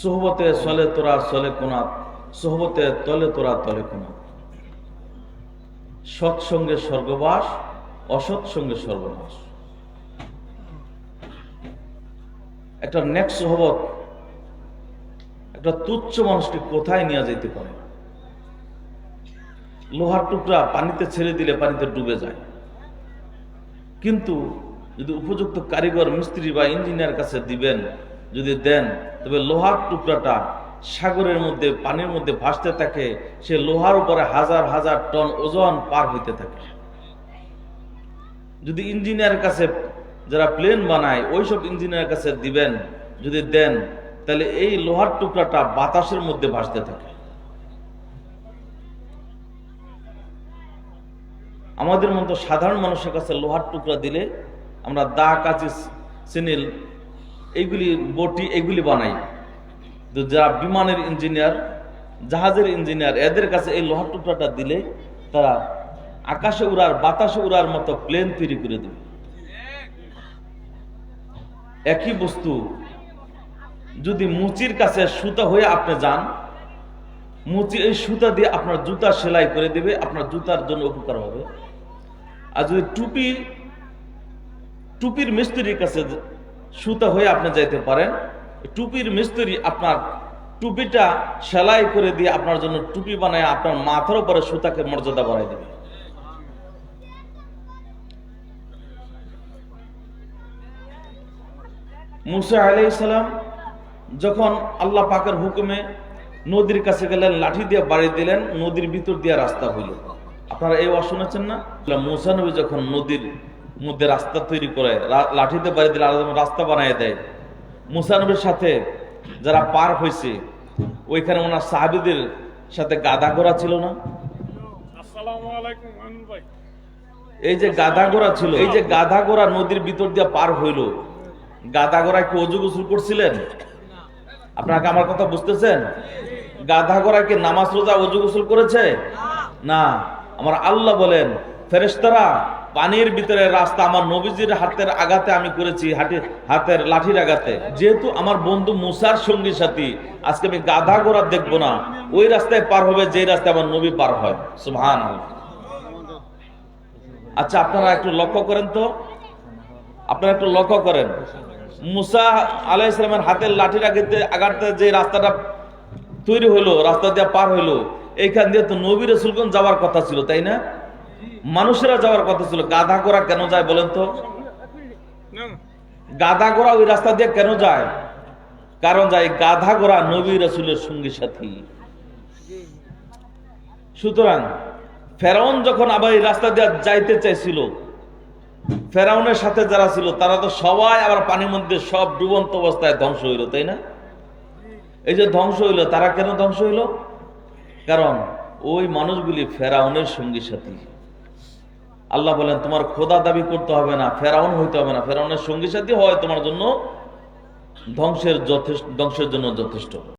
সোহবতে চলে তোরা চলে কোনাত, সোহবতে তলে তোরা তলে কোনাত। সৎসঙ্গে স্বর্গবাস অসৎসঙ্গে সর্বনাশ। একটা নেক সোহবত, একটা তুচ্ছ মানুষকে কোথায় নিয়ে যেতে পারে? লোহার টুকরা পানিতে ছেড়ে দিলে পানিতে ডুবে যায়। কিন্তু যদি উপযুক্ত কারিগর, মিস্ত্রি বা ইঞ্জিনিয়ার কাছে দিবেন যদি দেন, তবে লোহার টুকরাটা সাগরের মধ্যে, পানির মধ্যে ভাসতে থাকে, সে লোহার উপরে হাজার হাজার টন ওজন পার হইতে থাকে। যদি ইঞ্জিনিয়ার কাছে, যারা প্লেন বানায়, ওইসব ইঞ্জিনিয়ার কাছে দিবেন, যদি দেন, তাহলে এই লোহার টুকরাটা বাতাসের মধ্যে ভাসতে থাকে। আমাদের মতো সাধারণ মানুষের কাছে লোহার টুকরা দিলে আমরা দা কাচি, সিনিল এইগুলি বটি এগুলি বানাই। যারা বিমানের ইঞ্জিনিয়ার, জাহাজের ইঞ্জিনিয়ার, এদের কাছে এই লোহার টুকরাটা দিলে তারা আকাশে উড়ার, বাতাসে উড়ার মতো প্লেন তৈরি করে দেবে। একই বস্তু, যদি মুচির কাছে সুতা হয়ে আপনি যান, মুচি এই সুতা দিয়ে আপনার জুতা সেলাই করে দেবে, আপনার জুতার জন্য উপকার হবে। আর যদি টুপি, টুপির মিস্ত্রির কাছে সুতা হয়ে আপনি যাইতে পারেন। টুপির মিস্ত্রি আপনার টুপিটা সেলাই করে দিয়ে আপনার জন্য টুপি বানায় আপনার মাথার উপরে সুতাকে মর্যাদা বাড়াই দেবে। মুসা আলাইসালাম যখন আল্লাহ পাকের হুকুমে নদীর কাছে গেলেন, লাঠি দিয়ে বাড়ি দিলেন, নদীর ভিতর দিয়ে রাস্তা হইল। আপনারা এই ওয়াজ শুনেছেন না? মুসা নবী যখন নদীর মধ্যে রাস্তা তৈরি করে লাঠিতে বাড়ি দিলে আলাদা রাস্তা বানিয়ে দেয়। মুসা নবীর সাথে যারা পার হয়েছে ওইখানে ওনার সাহাবিদের সাথে গাদা ঘোড়া ছিল না? এই যে গাধা ঘোড়া ছিল এই যে গাধা ঘোড়া নদীর ভিতর দিয়ে পার হইল গাধা ঘোড়া কি অজু গোসল করছিলেন? আপনাকে আমার কথা বুঝতেছেন? গাধা ঘোড়া কি নামাজ রোজা অজু গোসল করেছে? না। আমার আল্লাহ বলেন ফেরেশতারা পানির ভিতরে রাস্তা আমার নবীজির হাতের আঘাতে আমি করেছি হাতে হাতের লাঠির আঘাতে। যেহেতু আমার বন্ধু মুসার সঙ্গী সাথী, আজকে আমি গাধা ঘোড়া দেখব না। ওই রাস্তায় পার হবে যে রাস্তায় আমার নবী পার হয়। সুহান আচ্ছা আপনারা একটু লক্ষ্য করেন তো। আপনারা একটু লক্ষ্য করেন। মুসা আলাহ ইসলামের হাতের লাঠির আগে আগাতে যে রাস্তাটা তৈরি হলো রাস্তা দিয়ে পার হইল, এইখান দিয়ে তো নবী রসুলগঞ্জ যাওয়ার কথা ছিল, তাই না? মানুষেরা যাওয়ার কথা ছিল। গাধা ঘোড়া কেন যায় বলেন তো? গাধা ঘোড়া ওই রাস্তা দিয়ে কেন যায়? কারণ যায় গাধা ঘোড়া নবী রসুলের সঙ্গী সাথী। সুতরাং ফেরাউন যখন আবার এই রাস্তা দিয়ে যাইতে চাইছিল, ফেরাউনের সাথে যারা ছিল, তারা তো সবাই আবার পানির মধ্যে সব ডুবন্ত অবস্থায় ধ্বংস হইল, তাই না? এই যে ধ্বংস হইল, তারা কেন ধ্বংস হইল? কারণ ওই মানুষগুলি ফেরাউনের সঙ্গী সাথী। আল্লাহ বলেন, তোমার খোদা দাবি করতে হবে না, ফেরাউন হইতে হবে না। ফেরাউনের সঙ্গী সাথী হয় তোমার জন্য ধ্বংসের যথেষ্ট, ধ্বংসের জন্য যথেষ্ট।